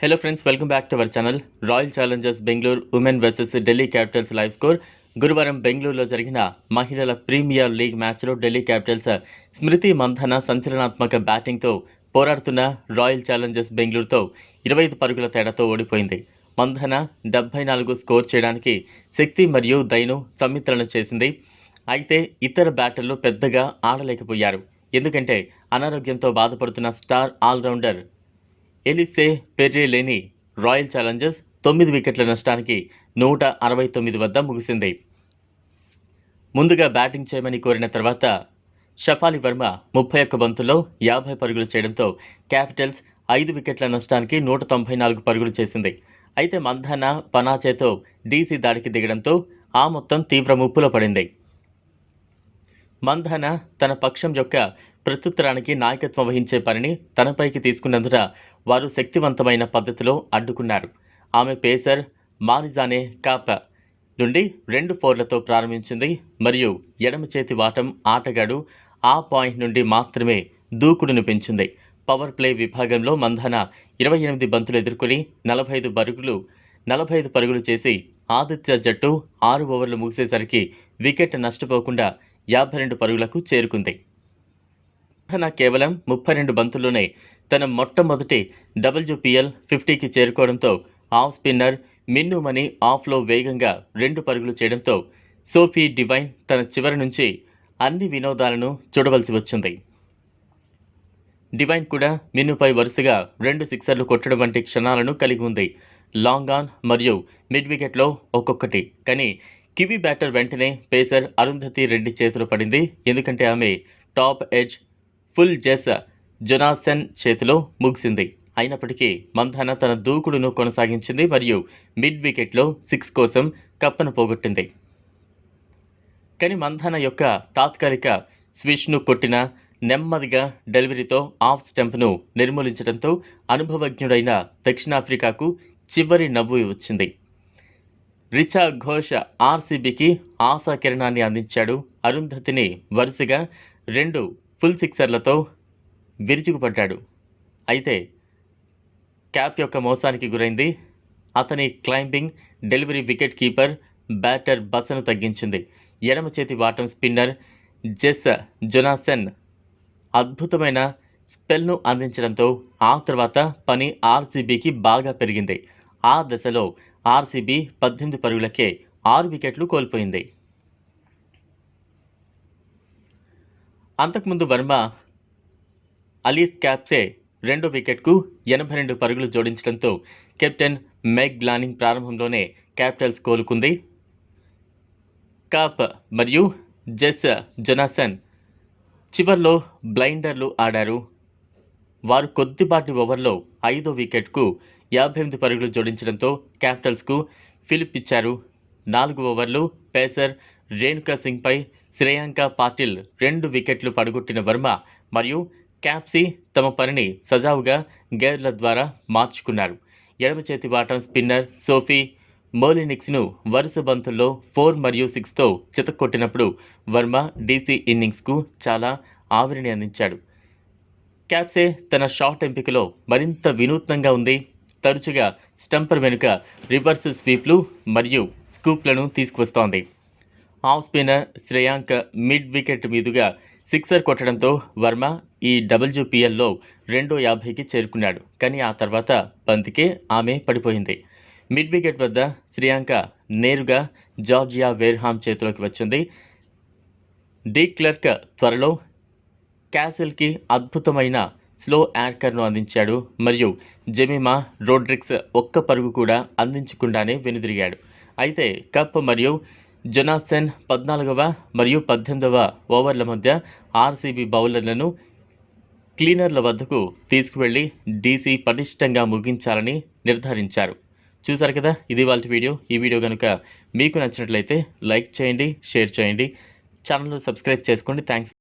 Hello friends welcome back to our channel royal challengers Bengaluru women versus Delhi capitals live score గురువారం బెంగళూరులో జరిగిన మహిళల premier league మ్యాచ్లో Delhi Capitals uh, Smriti Mandhana సంచలనాత్మక బ్యాటింగ్తో పోరాడుతున్న రాయల్ ఛాలెంజర్స్ బెంగళూరుతో ఇరవై ఐదు పరుగుల తేడాతో ఓడిపోయింది. మంధన డెబ్బై నాలుగు స్కోర్ చేయడానికి శక్తి మరియు దయను సమ్మిత్రణ చేసింది. అయితే ఇతర బ్యాటర్లు పెద్దగా ఆడలేకపోయారు. ఎందుకంటే అనారోగ్యంతో బాధపడుతున్న స్టార్ ఆల్రౌండర్ ఎలిసే పెర్రే లేని రాయల్ ఛాలెంజర్స్ తొమ్మిది వికెట్ల నష్టానికి నూట అరవై తొమ్మిది వద్ద ముగిసింది. ముందుగా బ్యాటింగ్ చేయమని కోరిన తర్వాత షఫాలి వర్మ ముప్పై ఒక్క బంతుల్లో యాభై పరుగులు చేయడంతో క్యాపిటల్స్ ఐదు వికెట్ల నష్టానికి నూట తొంభై నాలుగు పరుగులు చేసింది. అయితే మంధాన పనాచేతో డీసీ దాడికి దిగడంతో ఆ మొత్తం తీవ్ర ముప్పులో పడింది. మంధాన తన పక్షం యొక్క ప్రత్యుత్తరానికి నాయకత్వం వహించే పనిని తనపైకి తీసుకున్నందున వారు శక్తివంతమైన పద్ధతిలో అడ్డుకున్నారు. ఆమె పేసర్ మారిజానే కాప నుండి రెండు ఫోర్లతో ప్రారంభించింది మరియు ఎడమ చేతి వాటం ఆటగాడు ఆ పాయింట్ నుండి మాత్రమే దూకుడును పెంచింది. పవర్ ప్లే విభాగంలో మంధన ఇరవై ఎనిమిది బంతులు ఎదుర్కొని నలభై ఐదు పరుగులు నలభై ఐదు పరుగులు చేసి ఆదిత్య జట్టు ఆరు ఓవర్లు ముగిసేసరికి వికెట్ నష్టపోకుండా యాభై రెండు పరుగులకు చేరుకుంది. మంధన కేవలం ముప్పై రెండు బంతుల్లోనే తన మొట్టమొదటి డబ్ల్యూపీఎల్ ఫిఫ్టీకి చేరుకోవడంతో ఆఫ్ స్పిన్నర్ మిన్నుమని ఆఫ్లో వేగంగా రెండు పరుగులు చేయడంతో సోఫీ డివైన్ తన చివరి నుంచి అన్ని వినోదాలను చూడవలసి వచ్చింది. డివైన్ కూడా మిన్నుపై వరుసగా రెండు సిక్సర్లు కొట్టడం వంటి క్షణాలను కలిగి ఉంది. లాంగ్ ఆన్ మరియు మిడ్ వికెట్లో ఒక్కొక్కటి. కానీ కివీ బ్యాటర్ వెంటనే పేసర్ అరుంధతి రెడ్డి చేతిలో పడింది. ఎందుకంటే ఆమె టాప్ ఎడ్జ్ ఫుల్ జెస్ జొనాసన్ చేతిలో ముగిసింది. అయినప్పటికీ మంధాన తన దూకుడును కొనసాగించింది మరియు మిడ్ వికెట్లో సిక్స్ కోసం కప్పను పోగొట్టింది. కానీ మంధాన యొక్క తాత్కాలిక స్విచ్ను కొట్టిన నెమ్మదిగా డెలివరీతో ఆఫ్ స్టంప్ను నిర్మూలించడంతో అనుభవజ్ఞుడైన దక్షిణాఫ్రికాకు చివరి నవ్వు వచ్చింది. రిచా ఘోష్ ఆర్సీబీకి ఆశా కిరణాన్ని అందించాడు. అరుంధతిని వరుసగా రెండు ఫుల్ సిక్సర్లతో విరుచుకుపడ్డాడు. అయితే క్యాప్ యొక్క మోసానికి గురైంది. అతని climbing delivery wicket keeper batter బసను తగ్గించింది. ఎడమ చేతి వాటం స్పిన్నర్ జెస్ జొనాసన్ అద్భుతమైన స్పెల్ను అందించడంతో ఆ తర్వాత పని ఆర్సీబీకి బాగా పెరిగింది. ఆ దశలో ఆర్సీబీ పద్దెనిమిది పరుగులకే ఆరు వికెట్లు కోల్పోయింది. అంతకుముందు వర్మ అలీస్ క్యాప్సే రెండో వికెట్కు ఎనభై రెండు పరుగులు జోడించడంతో కెప్టెన్ మెగ్ గ్లానింగ్ ప్రారంభంలోనే క్యాపిటల్స్ కోలుకుంది. కాప్ మరియు జెస్ జొనాసన్ చివర్లో బ్లైండర్లు ఆడారు. వారు కొద్దిపాటి ఓవర్లో ఐదో వికెట్కు యాభై ఎనిమిది పరుగులు జోడించడంతో క్యాపిటల్స్కు ఫిలిప్ ఇచ్చారు. నాలుగు ఓవర్లు పేసర్ రేణుకా సింగ్పై శ్రేయాంక పాటిల్ రెండు వికెట్లు పడగొట్టిన వర్మ మరియు క్యాప్సీ తమ పనిని సజావుగా గేర్ల ద్వారా మార్చుకున్నారు. ఎడమ చేతి బాటం స్పిన్నర్ సోఫీ మోలినిక్స్ను వరుస బంతుల్లో ఫోర్ మరియు సిక్స్తో చితక్కొట్టినప్పుడు వర్మ డీసీ ఇన్నింగ్స్కు చాలా ఆవిరిని అందించాడు. క్యాప్సే తన షాట్ ఎంపికలో మరింత వినూత్నంగా ఉంది. తరచుగా స్టంపర్ వెనుక రివర్స్ స్వీప్లు మరియు స్కూప్లను తీసుకువస్తోంది. Off spinner Shreyank mid wicket మీదుగా సిక్సర్ కొట్టడంతో వర్మ ఈ డబ్ల్యూపీఎల్లో రెండో యాభైకి చేరుకున్నాడు. కానీ ఆ తర్వాత బంతికే ఆమె పడిపోయింది. మిడ్ వికెట్ వద్ద శ్రేయాంక నేరుగా జార్జియా వేర్హామ్ చేతిలోకి వచ్చింది. డీ క్లర్క్ త్వరలో క్యాసిల్కి అద్భుతమైన స్లో యాంకర్ను అందించాడు మరియు జెమిమా రోడ్రిక్స్ ఒక్క పరుగు కూడా అందించకుండానే వెనుదిరిగాడు. అయితే కప్ మరియు జొనాసన్ పద్నాలుగవ మరియు పద్దెనిమిదవ ఓవర్ల మధ్య ఆర్సీబీ బౌలర్లను క్లీనర్ల వద్దకు తీసుకువెళ్ళి డీసీ పటిష్టంగా ముగించాలని నిర్ధారించారు. చూసారు కదా? ఇది వాళ్ళ వీడియో. ఈ వీడియో కనుక మీకు నచ్చినట్లయితే లైక్ చేయండి షేర్ చేయండి. ఛానల్ సబ్స్క్రైబ్ చేసుకోండి. థ్యాంక్స్